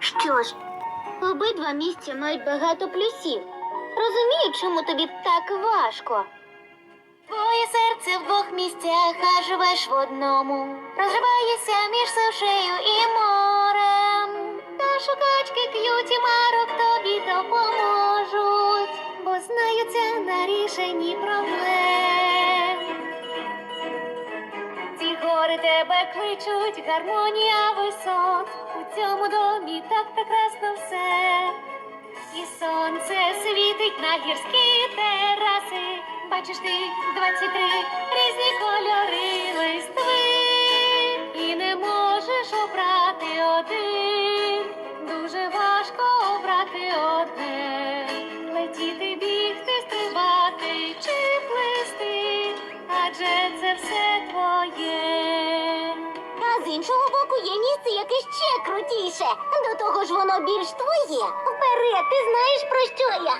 Що ж, обидва місця мають багато плюсів. Розумію, чому тобі так важко. Твоє серце в двох місцях, а живеш в одному. Розриваєшся між сушею і морем. Та шукачки к'юті марок тобі допоможуть, бо знаються на рішенні проблем. Ці гори тебе кличуть, гармонія висот. Цьому домі так прекрасно все. І сонце світить на гірські тераси. Бачиш ти 23 різні кольори листви. І не можеш обрати один. З іншого боку є місце, яке ще крутіше. До того ж воно більш твоє. Вперед, ти знаєш про що я?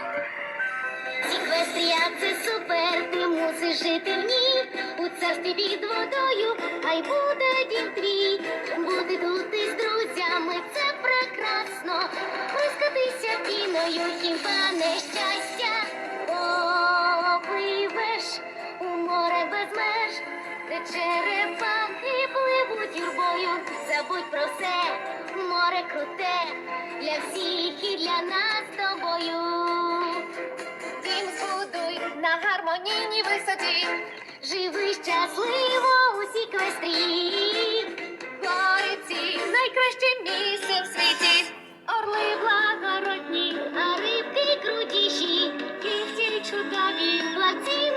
Сіквестрія це супер, ти мусиш жити в ній. У царстві під водою, хай буде дім твій. Бути тут із друзями це прекрасно. Прискатися піною хіба не щастя. Попливеш у море без меж, де черепахи круте для всіх і для нас з тобою. Дім збудуй на гармонійній висоті. Живи щасливо у сіквестрі. Гориці найкраще місце в світі. Орли благородні, а рибки крутіші. Кихті чудові, плавці